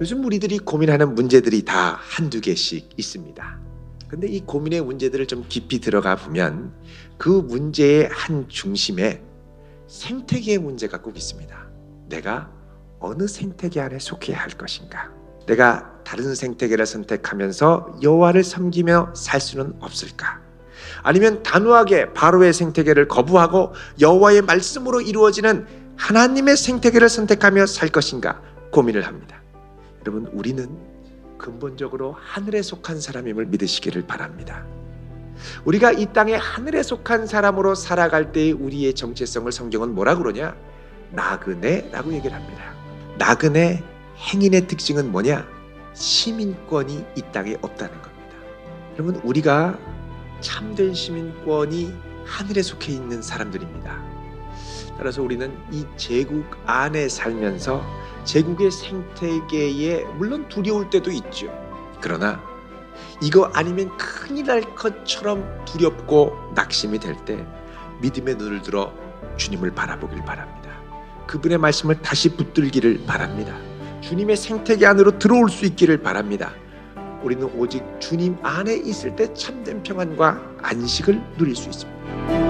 요즘 우리들이 고민하는 문제들이 다 한두 개씩 있습니다. 근데 이 고민의 문제들을 좀 깊이 들어가 보면 그 문제의 한 중심에 생태계의 문제가 꼭 있습니다. 내가 어느 생태계 안에 속해야 할 것인가? 내가 다른 생태계를 선택하면서 여호와를 섬기며 살 수는 없을까? 아니면 단호하게 바로의 생태계를 거부하고 여호와의 말씀으로 이루어지는 하나님의 생태계를 선택하며 살 것인가 고민을 합니다. 여러분 우리는 근본적으로 하늘에 속한 사람임을 믿으시기를 바랍니다. 우리가 이 땅에 하늘에 속한 사람으로 살아갈 때의 우리의 정체성을 성경은 뭐라 그러냐? 나그네라고 얘기를 합니다. 나그네 행인의 특징은 뭐냐? 시민권이 이 땅에 없다는 겁니다. 여러분 우리가 참된 시민권이 하늘에 속해 있는 사람들입니다. 따라서 우리는 이 제국 안에 살면서 제국의 생태계에 물론 두려울 때도 있죠. 그러나 이거 아니면 큰일 날 것처럼 두렵고 낙심이 될 때 믿음의 눈을 들어 주님을 바라보길 바랍니다. 그분의 말씀을 다시 붙들기를 바랍니다. 주님의 생태계 안으로 들어올 수 있기를 바랍니다. 우리는 오직 주님 안에 있을 때 참된 평안과 안식을 누릴 수 있습니다.